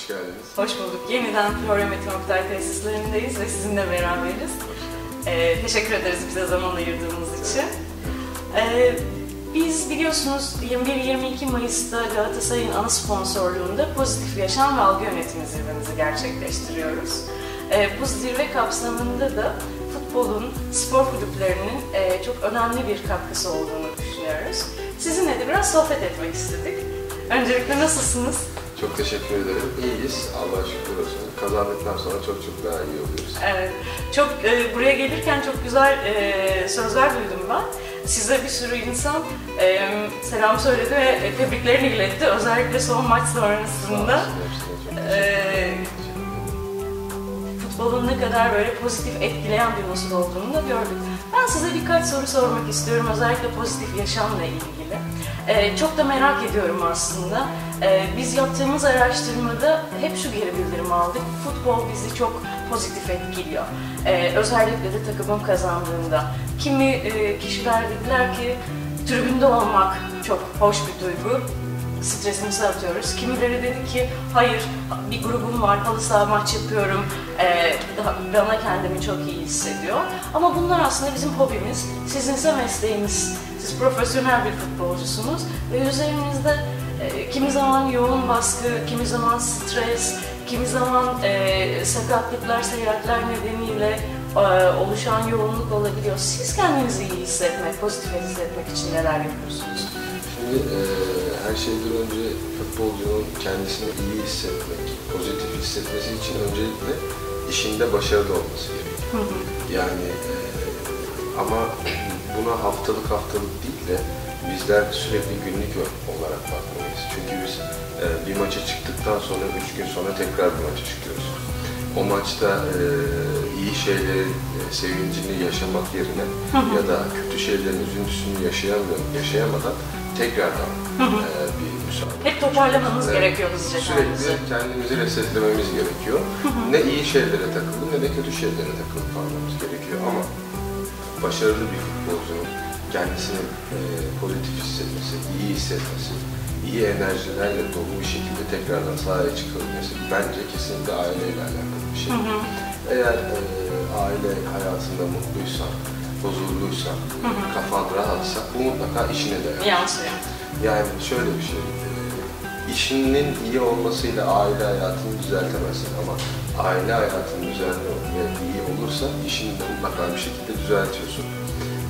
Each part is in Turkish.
Hoş geldiniz. Hoş bulduk. Yeniden Oktay tesislerindeyiz ve sizinle beraberiz. Ee, teşekkür ederiz bize zaman ayırdığınız için. Ee, biz biliyorsunuz 21-22 Mayıs'ta Galatasaray'ın ana sponsorluğunda Pozitif Yaşam ve Algı Yönetimi zirvemizi gerçekleştiriyoruz. Ee, bu zirve kapsamında da futbolun, spor kulüplerinin e, çok önemli bir katkısı olduğunu düşünüyoruz. Sizinle de biraz sohbet etmek istedik. Öncelikle nasılsınız? Çok teşekkür ederim. İyiyiz. Allah'a şükür olsun. Kazandıktan sonra çok çok daha iyi oluyoruz. Evet, çok e, buraya gelirken çok güzel e, sözler duydum ben. Size bir sürü insan e, selam söyledi ve tebriklerini iletti. Özellikle son maç sonrasında e, futbolun ne kadar böyle pozitif etkileyen bir unsur olduğunu da gördük. Ben size birkaç soru sormak istiyorum özellikle pozitif yaşamla ilgili. E, çok da merak ediyorum aslında. E, biz yaptığımız araştırmada hep şu geri bildirim aldık. Futbol bizi çok pozitif etkiliyor. E, özellikle de takımın kazandığında. Kimi e, kişiler dediler ki tribünde olmak çok hoş bir duygu stresimizi atıyoruz. Kimileri dedi ki hayır bir grubum var, halı saha maç yapıyorum, daha- bana kendimi çok iyi hissediyor. Ama bunlar aslında bizim hobimiz, sizinse mesleğiniz. Siz profesyonel bir futbolcusunuz ve üzerinizde e, kimi zaman yoğun baskı, kimi zaman stres, kimi zaman e, sakatlıklar, seyahatler nedeniyle e, oluşan yoğunluk olabiliyor. Siz kendinizi iyi hissetmek, pozitif hissetmek için neler yapıyorsunuz? Şimdi e, her şeyden önce futbolcunun kendisini iyi hissetmek, pozitif hissetmesi için öncelikle işinde başarılı olması gerekiyor. Yani e, ama buna haftalık haftalık değil de bizler sürekli günlük olarak bakmalıyız. Çünkü biz e, bir maça çıktıktan sonra üç gün sonra tekrar bir maça çıkıyoruz. O maçta e, iyi şeylerin e, sevincini yaşamak yerine ya da kötü şeylerin üzüntüsünü yaşayamıyor, yaşayamadan tekrardan e, bir müsaade. Hep toparlamanız Evet. gerekiyor hızlıca. Sürekli kendimizi resetlememiz gerekiyor. ne iyi şeylere takılıp ne de kötü şeylere takılıp kalmamız gerekiyor. Ama başarılı bir futbolcunun kendisini e, pozitif hissetmesi, iyi hissetmesi, iyi enerjilerle dolu bir şekilde tekrardan sahaya çıkabilmesi bence kesinlikle aileyle alakalı bir şey. Eğer e, aile hayatında mutluysan, huzurluysan, kafan rahatsa bu mutlaka işine de. Yansıyor. Yani şöyle bir şey, e, işinin iyi olmasıyla aile hayatını düzeltemezsin ama aile hayatın düzenli ve iyi olursa işini de mutlaka bir şekilde düzeltiyorsun.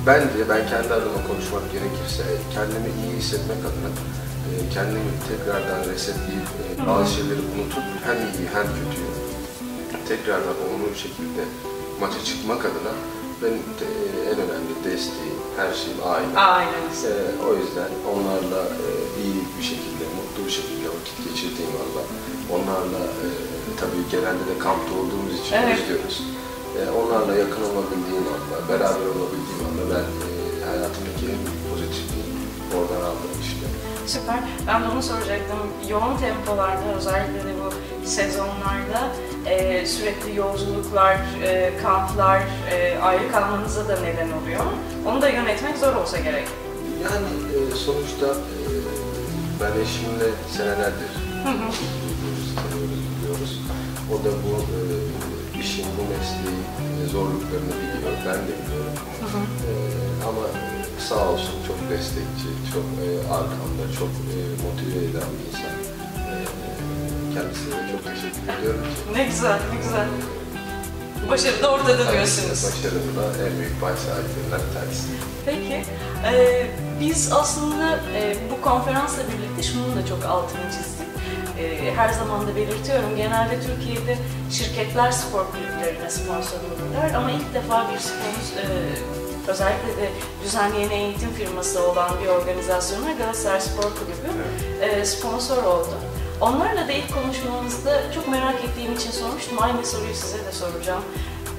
Bence ben kendi adıma konuşmak gerekirse kendimi iyi hissetmek adına e, kendimi tekrardan resetleyip bazı şeyleri unutup hem iyi hem kötüyü tekrardan olumlu bir şekilde maça çıkmak adına benim de- en önemli desteğim, her şeyim aile. Aileniz. Ee, o yüzden onlarla e, iyi bir şekilde, mutlu bir şekilde vakit geçirdiğim anda, onlarla e, tabii genelde de kampta olduğumuz için Evet. özlüyoruz. E, onlarla yakın olabildiğim anda, beraber olabildiğim anda ben e, hayatımdaki en pozitifliği oradan aldım işte. Süper. Ben de onu soracaktım. Yoğun tempolarda özellikle de bu sezonlarda e, sürekli yolculuklar, e, kamplar, e, ayrı kalmanıza da neden oluyor. Onu da yönetmek zor olsa gerek. Yani e, sonuçta e, ben eşimle senelerdir tanıyoruz, biliyoruz. O da bu e, işin, bu mesleğin e, zorluklarını biliyor, ben de biliyorum. E, ama sağ olsun çok destekçi, çok e, arkamda, çok e, motive eden bir insan. E, kendisine çok teşekkür ediyorum. Ne güzel, ne güzel. Başarı da ortada diyorsunuz. Başarının da en büyük baş sahiplerinden bir tanesi. Peki, e, biz aslında e, bu konferansla birlikte şunun da çok altını çizdik. E, her zaman da belirtiyorum, genelde Türkiye'de şirketler spor kulüplerine sponsor olurlar ama ilk defa bir sponsor, e, özellikle de düzenleyen eğitim firması olan bir organizasyona Galatasaray Spor Kulübü e, sponsor oldu. Onlarla da ilk konuşmamızda çok merak ettiğim için sormuştum. Aynı soruyu size de soracağım.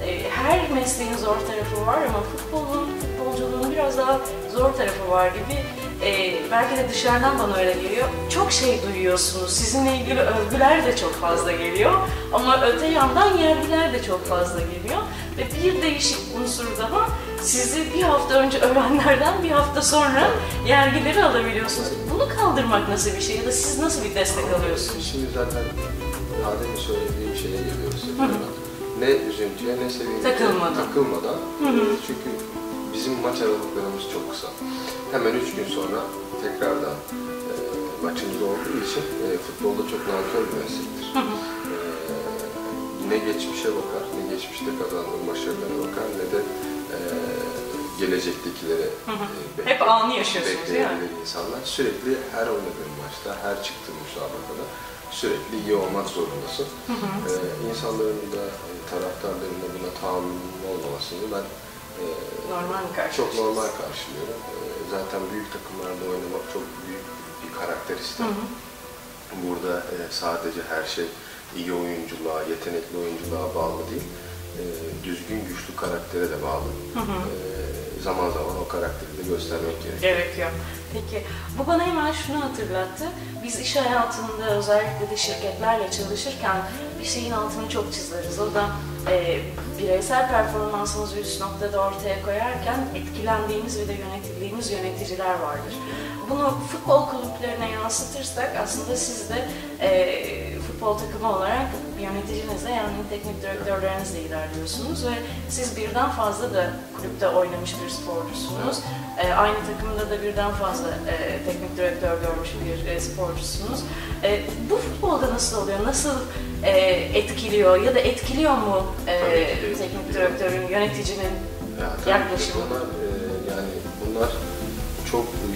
E, Her mesleğin zor tarafı var ama futbolun, futbolculuğun biraz daha zor tarafı var gibi. E, belki de dışarıdan bana öyle geliyor. Çok şey duyuyorsunuz. Sizinle ilgili övgüler de çok fazla geliyor. Ama öte yandan yergiler de çok fazla geliyor. Ve bir değişik unsur daha sizi bir hafta önce övenlerden bir hafta sonra yergileri alabiliyorsunuz. Bunu kaldırmak nasıl bir şey ya da siz nasıl bir destek alıyorsunuz? Şimdi zaten daha demin söylediğim şeye geliyoruz. Ne üzüntüye ne sevinçe Takılmadan. takılmadan. Çünkü bizim maç aralıklarımız çok kısa. Hemen üç gün sonra tekrardan e, maçımız olduğu için e, futbolda çok nankör bir meslektir. E, geçmişe bakar, ne geçmişte kazandığın başarılara bakar, ne de e, gelecektekilere e, Hep anı yaşıyorsunuz değil mi? insanlar. Sürekli her oynadığın maçta, her çıktığın müsabakada sürekli iyi olmak zorundasın. Ee, insanların da, e, taraftarların da buna tahammülün olmamasını ben e, Normal çok normal karşılıyorum. Ee, zaten büyük takımlarda oynamak çok büyük bir karakter ister. Burada e, sadece her şey iyi oyunculuğa, yetenekli oyunculuğa bağlı değil. E, düzgün, güçlü karaktere de bağlı. E, zaman zaman o karakteri de göstermek gerekiyor. Gerekiyor. Peki bu bana hemen şunu hatırlattı. Biz iş hayatında özellikle de şirketlerle çalışırken bir şeyin altını çok çizeriz. O da e, bireysel performansımızı üst noktada ortaya koyarken etkilendiğimiz ve de yönetildiğimiz yöneticiler vardır. Bunu futbol kulüplerine yansıtırsak aslında siz de e, futbol takımı olarak yöneticinizle yani teknik direktörlerinizle ilerliyorsunuz ve siz birden fazla da kulüpte oynamış bir sporcusunuz. E, aynı takımda da birden fazla e, teknik direktör görmüş bir e, sporcusunuz. E, bu futbolda nasıl oluyor? Nasıl e, etkiliyor ya da etkiliyor mu e, teknik direktörün, yöneticinin Ya, tabii ki yaklaşımı? Bunlar, e, yani bunlar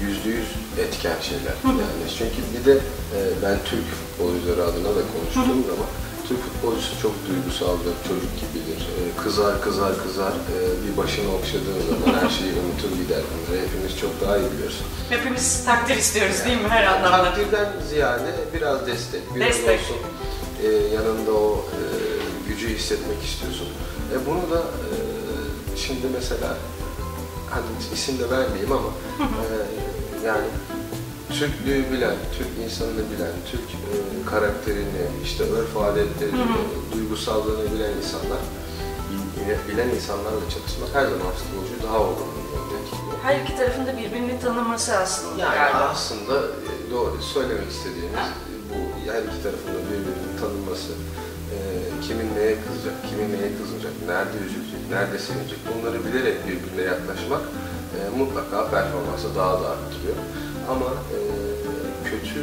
yüzde yüz etken şeyler. Yani çünkü bir de e, ben Türk futbolcuları adına da konuştuğum zaman Türk futbolcusu çok duygusaldır, çocuk gibidir. E, kızar kızar kızar, e, bir başını okşadığın zaman her şeyi unutur gider. Bunları hepimiz çok daha iyi biliyoruz. Hepimiz takdir istiyoruz değil mi her anlamda? Takdirden ziyade biraz destek, biraz Destek. olsun e, yanında o e, gücü hissetmek istiyorsun. E, bunu da e, şimdi mesela hani isim de vermeyeyim ama e, yani Türklüğü bilen, Türk insanını bilen, Türk e, karakterini, işte örf adetlerini, duygusallığını bilen insanlar, bil- bilen insanlarla çalışmak her zaman futbolcuyu daha olumlu yönde etkiliyor. Her iki tarafın da birbirini tanıması aslında Yani galiba. aslında e, doğru söylemek istediğimiz Ha. bu her iki tarafında birbirinin tanınması, e, kimin neye kızacak, kimin neye kızacak, nerede üzülecek, nerede sevinecek bunları bilerek birbirine yaklaşmak e, mutlaka performansı daha da arttırıyor. Ama e, kötü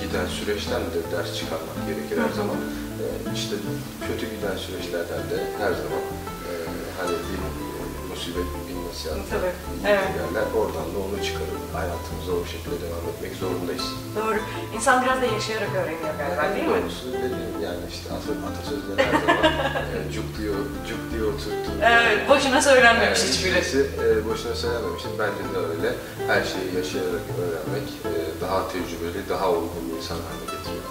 giden süreçten de ders çıkarmak gerekir her zaman. E, işte kötü giden süreçlerden de her zaman e, hani bir musibet bir nasihat Tabii, evet. yerler oradan da onu çıkarıp hayatımıza o şekilde devam etmek zorundayız. Doğru. İnsan biraz da yaşayarak öğreniyor galiba değil mi? Doğrusu dediğim yani işte atasözleri her zaman e, cuk diyor, cuk diyor oturttu. Evet, boşuna söylenmemiş Evet, hiçbiri. hiçbirisi e, boşuna söylenmemiştir. Bence de öyle. Her şeyi yaşayarak öğrenmek e, daha tecrübeli, daha olgun insan haline getiriyor.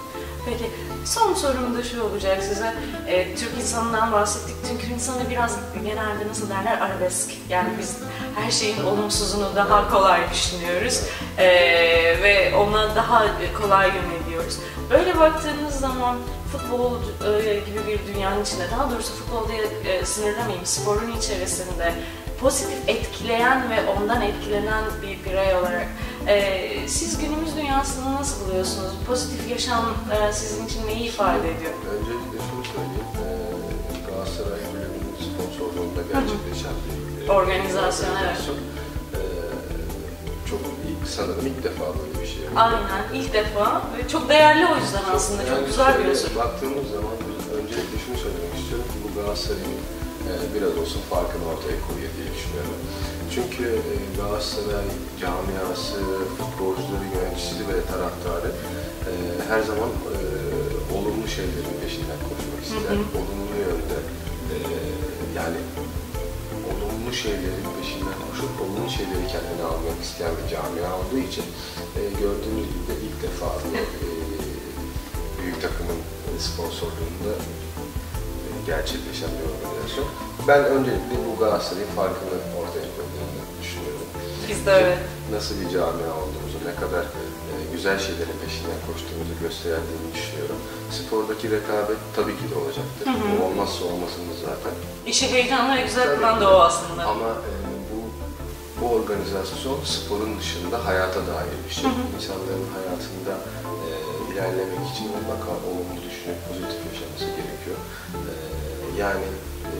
Peki son sorum da şu olacak size. Ee, Türk insanından bahsettik. Türk insanı biraz genelde nasıl derler arabesk. Yani biz her şeyin olumsuzunu daha kolay düşünüyoruz. Ee, ve ona daha kolay yöneliyoruz. Böyle baktığınız zaman futbol e, gibi bir dünyanın içinde, daha doğrusu futbolda e, sınırlamayayım, sporun içerisinde pozitif etkileyen ve ondan etkilenen bir birey olarak e, siz günümüz dünyasını nasıl buluyorsunuz? Pozitif yaşam e, sizin için neyi ifade ediyor? Öncelikle şunu söyleyeyim. E, Galatasaray Kulübü'nün sponsorluğunda gerçekleşen bir e, Organizasyon, evet. organizasyon. E, çok ilk, sanırım ilk defa böyle bir şey. Aynen, ilk defa ve çok değerli o yüzden aslında, çok Yani güzel bir şöyle unsur. Baktığımız zaman öncelikle şunu söylemek istiyorum ki bu Galatasaray'ın e, biraz olsun farkını ortaya koyuyor diye düşünüyorum. Çünkü e, Galatasaray camiası, futbolcuları, yöneticisi ve taraftarı e, her zaman e, olumlu şeylerin peşinden koşmak ister. Olumlu yönde e, yani olumlu şeylerin peşinden koşup olumlu şeyleri kendine almak isteyen bir camia olduğu için e, gördüğünüz gibi de ilk defa e, büyük takımın sponsorluğunda gerçekleşen bir organizasyon. Ben öncelikle bu Galatasaray'ın farkını ortaya. Biz de öyle. Nasıl bir camia olduğumuzu, ne kadar e, güzel şeylerin peşinden koştuğumuzu gösterdiğini düşünüyorum. Spordaki rekabet tabii ki de olacaktır. Bu olmazsa olmazımız zaten. İşi heyecanlı ve güzel kılan da o aslında. Ama e, bu bu organizasyon sporun dışında hayata dair bir şey. İnsanların hayatında e, ilerlemek için mutlaka olumlu düşünüp pozitif yaşaması gerekiyor. Ee, yani e,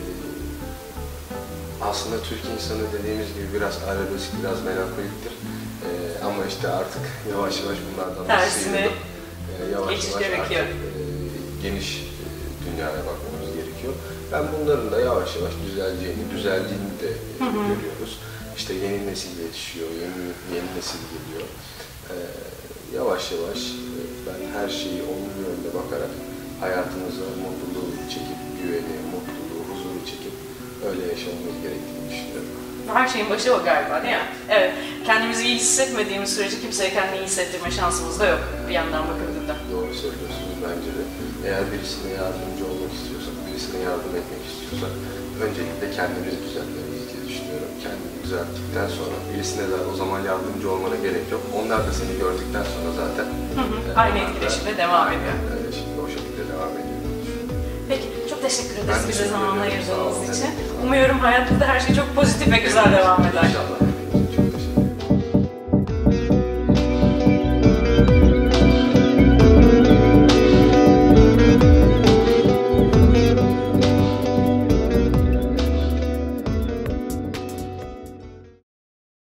aslında Türk insanı dediğimiz gibi biraz arabesk, biraz melankoliktir. Ee, ama işte artık yavaş yavaş bunlardan da Tersine e, yavaş geçiş yavaş gerekiyor. artık e, geniş e, dünyaya bakmamız gerekiyor. Ben bunların da yavaş yavaş düzeleceğini, düzeldiğini de e, görüyoruz. İşte yeni nesil yetişiyor, yeni, yeni nesil geliyor. Ee, yavaş yavaş e, ben her şeyi olumlu yönde bakarak hayatımıza mutluluğu çekip, güveni, mutluluğu, öyle yaşamamız gerektiğini düşünüyorum. Her şeyin başı o galiba değil mi? Evet. Kendimizi iyi hissetmediğimiz sürece kimseye kendini iyi hissettirme şansımız da yok bir yandan bakıldığında. Doğru söylüyorsunuz bence de. Eğer birisine yardımcı olmak istiyorsak, birisine yardım etmek istiyorsak öncelikle kendimizi düzeltmeliyiz diye düşünüyorum. Kendini düzelttikten sonra birisine de o zaman yardımcı olmana gerek yok. Onlar da seni gördükten sonra zaten Hı hı. Aynı etkileşimde devam ediyor. Aynen, e, teşekkür ederiz bize zaman ayırdığınız için. Umuyorum hayatta da her şey çok pozitif ve güzel devam eder.